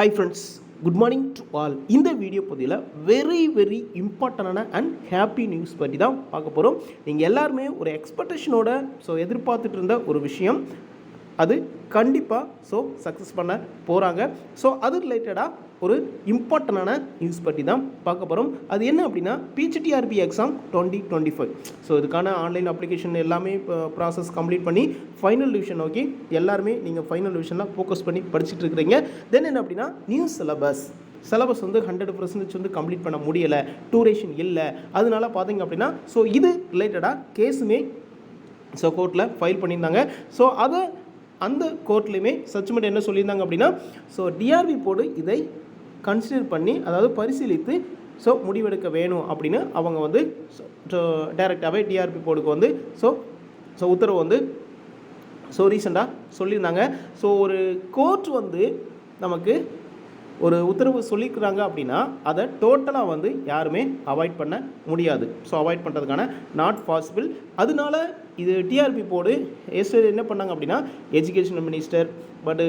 Hi friends good morning to all இந்த video பதிவில் very very இம்பார்ட்டண்டான அண்ட் ஹாப்பி நியூஸ் பற்றி தான் பார்க்க போகிறோம் நீங்கள் எல்லாருமே ஒரு எக்ஸ்பெக்டேஷனோட ஸோ எதிர்பார்த்துட்டு இருந்த ஒரு விஷயம் அது கண்டிப்பாக ஸோ சக்ஸஸ் பண்ண போகிறாங்க ஸோ அது ரிலேட்டடாக ஒரு இம்பார்ட்டண்டான நியூஸ் பற்றி தான் பார்க்க போகிறோம் அது என்ன அப்படின்னா PGTRB exam twenty twenty five so இதுக்கான ஆன்லைன் அப்ளிகேஷன் எல்லாமே இப்போ ப்ராசஸ் கம்ப்ளீட் பண்ணி ஃபைனல் டிவிஷன் நோக்கி எல்லாருமே நீங்கள் ஃபைனல் டிவிஷனில் ஃபோக்கஸ் பண்ணி படிச்சுட்டு இருக்கிறீங்க. தென் என்ன அப்படின்னா நியூ சிலபஸ் சிலபஸ் வந்து ஹண்ட்ரட் பர்சன்டேஜ் வந்து கம்ப்ளீட் பண்ண முடியலை. டூரேஷன் இல்லை. அதனால பார்த்தீங்க அப்படின்னா ஸோ இது ரிலேட்டடாக கேஸுமே ஸோ கோர்ட்டில் ஃபைல் பண்ணியிருந்தாங்க. ஸோ அதை அந்த கோர்ட்லேயுமே சர்ச்மெண்ட் என்ன சொல்லியிருந்தாங்க அப்படின்னா ஸோ டிஆர்பி போர்டு இதை கன்சிடர் பண்ணி அதாவது பரிசீலித்து ஸோ முடிவெடுக்க வேணும் அப்படின்னு அவங்க வந்து ஸோ டைரெக்டாகவே டிஆர்பி போர்டுக்கு வந்து ஸோ ஸோ உத்தரவு வந்து ஸோ ரீசெண்டாக சொல்லியிருந்தாங்க. ஸோ ஒரு கோர்ட் வந்து நமக்கு ஒரு உத்தரவு சொல்லிக்கிறாங்க அப்படின்னா அதை டோட்டலாக வந்து யாருமே அவாய்ட் பண்ண முடியாது. ஸோ அவாய்ட் பண்ணுறதுக்கான நாட் பாசிபிள் அதனால இது டிஆர்பி போர்டு எஸ்டர் என்ன பண்ணாங்க அப்படின்னா educational minister but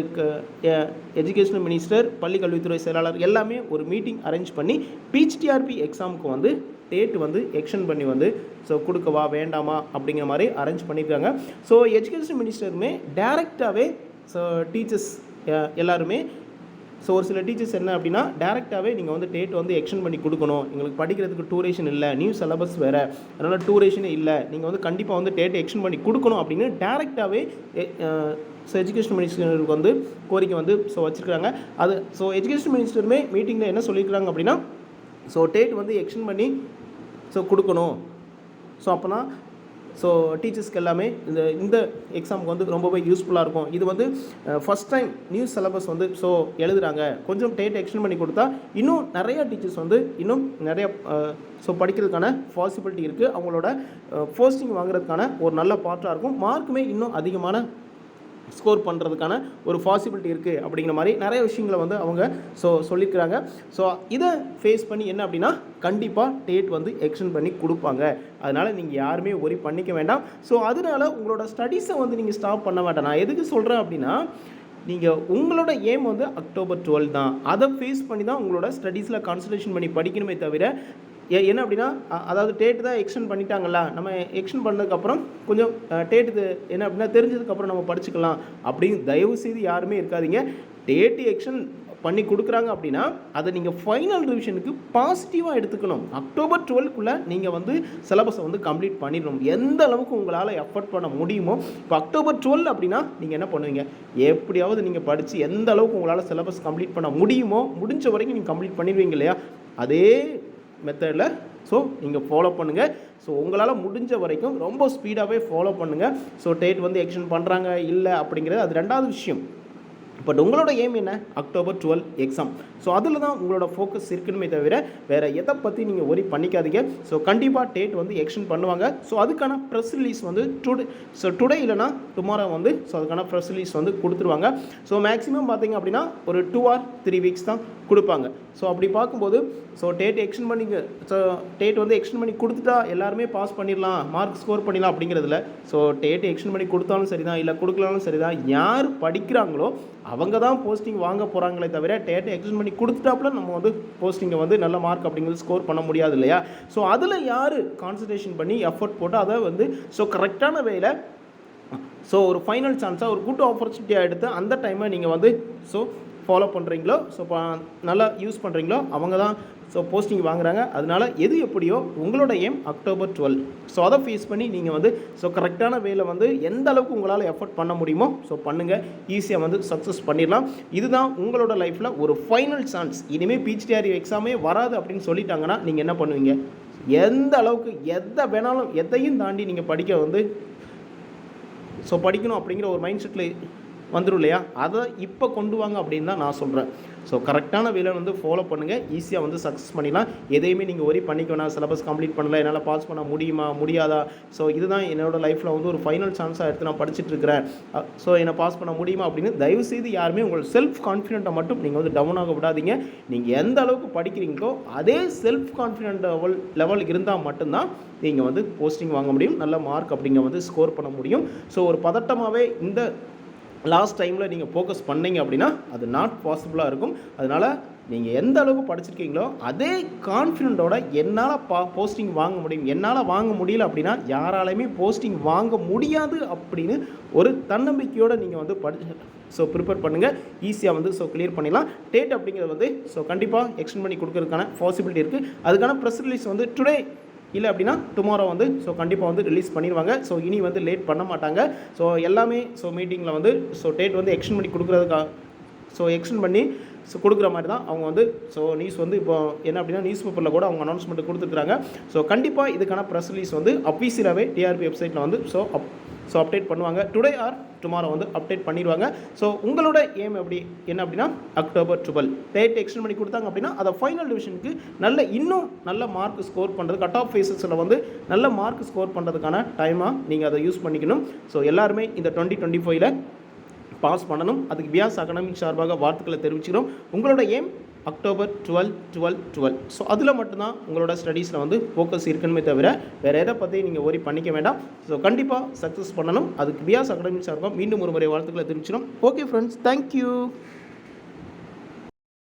education minister பள்ளி கல்வித்துறை செயலாளர் எல்லாமே ஒரு மீட்டிங் அரேஞ்ச் பண்ணி பிஹெச்டிஆர்பி எக்ஸாமுக்கு வந்து டேட் வந்து எக்ஷன் பண்ணி வந்து ஸோ கொடுக்கவா வேண்டாமா அப்படிங்கிற மாதிரி அரேஞ்ச் பண்ணியிருக்காங்க ஸோ எஜுகேஷன் மினிஸ்டருமே டேரெக்டாகவே ஸோ டீச்சர்ஸ் எல்லாருமே ஸோ ஒரு சில டீச்சர்ஸ் என்ன அப்படின்னா டேரெக்டாகவே நீங்கள் வந்து டேட் வந்து எக்ஸ்டெண்ட் பண்ணி கொடுக்கணும். எங்களுக்கு படிக்கிறதுக்கு டூரேஷன் இல்லை நியூ சிலபஸ் வேறு. அதனால் டூரேஷனே இல்லை. நீங்கள் வந்து கண்டிப்பாக வந்து டேட் எக்ஸ்டெண்ட் பண்ணி கொடுக்கணும் அப்படின்னு டேரெக்டாகவே ஸோ எஜுகேஷன் மினிஸ்டருக்கு வந்து கோரிக்கை வந்து ஸோ வச்சுருக்காங்க அது ஸோ எஜுகேஷன் மினிஸ்டருமே மீட்டிங்கில் என்ன சொல்லியிருக்காங்க அப்படின்னா ஸோ டேட் வந்து எக்ஸ்டெண்ட் பண்ணி ஸோ கொடுக்கணும். ஸோ அப்போனா ஸோ டீச்சர்ஸ்க்கு எல்லாமே இந்த இந்த எக்ஸாமுக்கு வந்து ரொம்பவே யூஸ்ஃபுல்லாக இருக்கும். இது வந்து ஃபஸ்ட் டைம் நியூ சிலபஸ் வந்து ஸோ எழுதுகிறாங்க கொஞ்சம் டேட் எக்ஸ்டெண்ட் பண்ணி கொடுத்தா இன்னும் நிறையா டீச்சர்ஸ் வந்து இன்னும் நிறைய ஸோ படிக்கிறதுக்கான பாசிபிலிட்டி இருக்குது அவங்களோட போஸ்டிங் வாங்குறதுக்கான ஒரு நல்ல பார்ட்டாக இருக்கும். மார்க்குமே இன்னும் அதிகமான ஸ்கோர் பண்ணுறதுக்கான ஒரு பாசிபிலிட்டி இருக்குது அப்படிங்கிற மாதிரி நிறைய விஷயங்களை வந்து அவங்க ஸோ சொல்லியிருக்கிறாங்க. ஸோ இதை ஃபேஸ் பண்ணி என்ன அப்படின்னா கண்டிப்பாக டேட் வந்து எக்ஸ்டெண்ட் பண்ணி கொடுப்பாங்க. அதனால் நீங்கள் யாருமே ஒரி பண்ணிக்க வேண்டாம். ஸோ அதனால உங்களோட ஸ்டடீஸை வந்து நீங்கள் ஸ்டாப் பண்ண வேண்டாம். நான் எதுக்கு சொல்கிறேன் அப்படின்னா நீங்கள் உங்களோட ஏம் வந்து அக்டோபர் டுவெல் தான். அதை ஃபேஸ் பண்ணி தான் உங்களோட ஸ்டடீஸில் கான்சன்ட்ரேஷன் பண்ணி படிக்கணுமே தவிர ஏ- என்ன அப்படின்னா அதாவது டேட்டு தான் எக்ஸ்டெண்ட் பண்ணிட்டாங்கல்ல நம்ம எக்ஸ்டெண்ட் பண்ணதுக்கப்புறம் கொஞ்சம் டேட்டு என்ன அப்படின்னா தெரிஞ்சதுக்கப்புறம் நம்ம படிச்சுக்கலாம். அப்படின்னு தயவு செய்து யாருமே இருக்காதீங்க. டேட்டு எக்ஸ்டெண்ட் பண்ணி கொடுக்குறாங்க அப்படின்னா அதை நீங்கள் ஃபைனல் ரிவிஷனுக்கு பாசிட்டிவாக எடுத்துக்கணும். அக்டோபர் டுவெல்க்குள்ளே நீங்கள் வந்து சிலபஸை வந்து கம்ப்ளீட் பண்ணிடணும். எந்த அளவுக்கு உங்களால் எஃபர்ட் பண்ண முடியுமோ இப்போ அக்டோபர் டுவெல் அப்படின்னா நீங்கள் என்ன பண்ணுவீங்க? எப்படியாவது நீங்கள் படித்து எந்த அளவுக்கு உங்களால் சிலபஸ் கம்ப்ளீட் பண்ண முடியுமோ முடிஞ்ச வரைக்கும் நீங்கள் கம்ப்ளீட் பண்ணிடுவீங்க இல்லையா? அதே மெத்தடில் ஸோ நீங்கள் ஃபாலோ பண்ணுங்கள் ஸோ உங்களால் முடிஞ்ச வரைக்கும் ரொம்ப ஸ்பீடாகவே ஃபாலோ பண்ணுங்கள் ஸோ டேட் வந்து எக்ஸ்டெண்ட் பண்ணுறாங்க இல்லை அப்படிங்கிறது அது ரெண்டாவது விஷயம். பட் உங்களோட எய்ம் என்ன? அக்டோபர் டுவெல் எக்ஸாம் ஸோ அதில் தான் உங்களோட ஃபோக்கஸ் இருக்குன்னு தவிர வேறு எதை பற்றி நீங்கள் ஒரி பண்ணிக்காதீங்க. ஸோ கண்டிப்பாக டேட் வந்து எக்ஸ்டெண்ட் பண்ணுவாங்க. ஸோ அதுக்கான ப்ரெஸ் ரிலீஸ் வந்து டுடே ஸோ டுடே இல்லைனா டுமாரோ வந்து ஸோ அதுக்கான ப்ரெஸ் ரிலீஸ் வந்து கொடுத்துருவாங்க. ஸோ மேக்ஸிமம் பார்த்தீங்க அப்படின்னா ஒரு டூ ஆர் த்ரீ வீக்ஸ் தான் கொடுப்பாங்க. ஸோ அப்படி பார்க்கும்போது ஸோ டேட் எக்ஸ்டெண்ட் பண்ணிங்க ஸோ டேட் வந்து எக்ஸ்டெண்ட் பண்ணி கொடுத்துட்டா எல்லாருமே பாஸ் பண்ணிடலாம் மார்க் ஸ்கோர் பண்ணிடலாம் அப்படிங்கிறதுல. ஸோ டேட் எக்ஸ்டெண்ட் பண்ணி கொடுத்தாலும் சரி தான் இல்லை கொடுக்கலாலும் சரி தான் யார் படிக்கிறாங்களோ அவங்க தான் போஸ்டிங் வாங்க போகிறாங்களே தவிர டேட்டை எக்ஸ்டெண்ட் பண்ணி கொடுத்துட்டாப்புல நம்ம வந்து போஸ்டிங்கை வந்து நல்ல மார்க் அப்படிங்கிறது ஸ்கோர் பண்ண முடியாது இல்லையா? ஸோ அதில் யார் கான்சன்ட்ரேஷன் பண்ணி எஃபர்ட் போட்டு அதை வந்து ஸோ கரெக்டான வேலை ஸோ ஒரு ஃபைனல் சான்ஸாக ஒரு குட் ஆப்பர்ச்சுனிட்டியாக எடுத்து அந்த டைமை நீங்கள் வந்து ஸோ ஃபாலோ பண்ணுறீங்களோ ஸோ நல்லா யூஸ் பண்ணுறீங்களோ அவங்க தான் ஸோ போஸ்டிங் வாங்குறாங்க. அதனால எது எப்படியோ உங்களோட எய்ம் அக்டோபர் டுவெல் ஸோ அதை ஃபேஸ் பண்ணி நீங்கள் வந்து ஸோ கரெக்டான வேலை வந்து எந்த அளவுக்கு உங்களால் எஃபர்ட் பண்ண முடியுமோ ஸோ பண்ணுங்கள் ஈஸியாக வந்து சக்ஸஸ் பண்ணிடலாம். இதுதான் உங்களோட லைஃப்பில் ஒரு ஃபைனல் சான்ஸ் இனிமேல் பிஜிடிஆர் எக்ஸாமே வராது அப்படின்னு சொல்லிட்டாங்கன்னா நீங்கள் என்ன பண்ணுவீங்க? எந்த அளவுக்கு எதை வேணாலும் எதையும் தாண்டி நீங்கள் படிக்க வந்து ஸோ படிக்கணும் அப்படிங்கிற ஒரு மைண்ட் செட்டில் வந்துடும் இல்லையா? அதை இப்போ கொண்டு வாங்க அப்படின்னு தான் நான் சொல்கிறேன் ஸோ கரெக்டான வேலை வந்து ஃபாலோ பண்ணுங்கள் ஈஸியாக வந்து சக்ஸஸ் பண்ணிடலாம். எதையுமே நீங்கள் ஒரி பண்ணிக்க வேணாம். சிலபஸ் கம்ப்ளீட் பண்ணல. என்னால் பாஸ் பண்ண முடியுமா? முடியாதா? ஸோ இதுதான் என்னோட லைஃப்பில் வந்து ஒரு ஃபைனல் சான்ஸாக எடுத்து நான் படிச்சுட்டு இருக்கிறேன். ஸோ என்னை பாஸ் பண்ண முடியுமா அப்படின்னு தயவு செய்து யாருமே உங்கள் செல்ஃப் கான்ஃபிடென்ட்டை மட்டும் நீங்கள் வந்து டவுன் ஆக விடாதீங்க. நீங்கள் எந்த அளவுக்கு படிக்கிறீங்களோ அதே செல்ஃப் கான்ஃபிடென்ட் லெவல் லெவல் இருந்தால் மட்டும்தான் நீங்கள் வந்து போஸ்டிங் வாங்க முடியும். நல்ல மார்க் அப்படிங்க வந்து ஸ்கோர் பண்ண முடியும். ஸோ ஒரு பதட்டமாகவே இந்த லாஸ்ட் டைமில் நீங்கள் ஃபோக்கஸ் பண்ணீங்க அப்படின்னா அது நாட் பாசிபிளாக இருக்கும். அதனால் நீங்கள் எந்த அளவுக்கு படிச்சிருக்கீங்களோ அதே கான்ஃபிடென்ட்டோட என்னால் பா போஸ்டிங் வாங்க முடியும். என்னால் வாங்க முடியல அப்படின்னா யாராலையுமே போஸ்டிங் வாங்க முடியாது அப்படின்னு ஒரு தன்னம்பிக்கையோடு நீங்கள் வந்து படி ஸோ ப்ரிப்பேர் பண்ணுங்கள் ஈஸியாக வந்து ஸோ கிளியர் பண்ணிடலாம். டேட் அப்படிங்கிறது வந்து ஸோ கண்டிப்பாக எக்ஸ்டெண்ட் பண்ணி கொடுக்கறதுக்கான பாசிபிலிட்டி இருக்குது அதுக்கான ப்ரெஸ் ரிலீஸ் வந்து டுடே இல்லை அப்படின்னா டுமாரோ வந்து ஸோ கண்டிப்பாக வந்து ரிலீஸ் பண்ணிடுவாங்க ஸோ இனி வந்து லேட் பண்ண மாட்டாங்க. ஸோ எல்லாமே ஸோ மீட்டிங்கில் வந்து ஸோ டேட் வந்து எக்ஸ்டெண்ட் பண்ணி கொடுக்குறதுக்காக ஸோ எக்ஸ்டெண்ட் பண்ணி ஸோ கொடுக்குற மாதிரி தான் அவங்க வந்து ஸோ நியூஸ் வந்து இப்போ என்ன அப்படின்னா நியூஸ் பேப்பரில் கூட அவங்க அனௌன்ஸ்மெண்ட் கொடுத்துருக்காங்க ஸோ கண்டிப்பாக இதுக்கான ப்ரெஸ் ரிலீஸ் வந்து அஃபீஷியலாகவே டிஆர்பி வெப்சைட்டில் வந்து ஸோ அப் ஸோ அப்டேட் பண்ணுவாங்க. டுடே ஆர் டுமாரோ வந்து அப்டேட் பண்ணிடுவாங்க. ஸோ உங்களோட ஏம் எப்படி? என்ன அப்படின்னா அக்டோபர் டுவெல் டேட் எக்ஸ்டெண்ட் பண்ணி கொடுத்தாங்க அப்படின்னா அதை ஃபைனல் டிவிஷனுக்கு நல்ல இன்னும் நல்ல மார்க் ஸ்கோர் பண்ணுறது கட் ஆஃப் ஃபேஸஸில் வந்து நல்ல மார்க் ஸ்கோர் பண்ணுறதுக்கான டைமாக நீங்கள் அதை யூஸ் பண்ணிக்கணும். ஸோ எல்லாருமே இந்த டுவெண்ட்டி டுவெண்ட்டி ஃபைவ்ல பாஸ் பண்ணணும். அதுக்கு பியாஸ் அகாடமிக் சார்பாக வாழ்த்துக்களை தெரிவிச்சுக்கிறோம். உங்களோட aim October twelve twelve twelve so அதில் மட்டும்தான் உங்களோட ஸ்டடீஸில் வந்து ஃபோக்கஸ் இருக்கணுமே தவிர வேறு எதை பற்றி நீங்கள் ஒரி பண்ணிக்க வேண்டாம். ஸோ கண்டிப்பாக சக்ஸஸ் பண்ணணும். அதுக்கு பியாஸ் அகாடமிக் சார்பாக மீண்டும் ஒரு முறை வாழ்த்துக்களை தெரிவிச்சிடும். Okay friends thank you